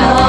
나와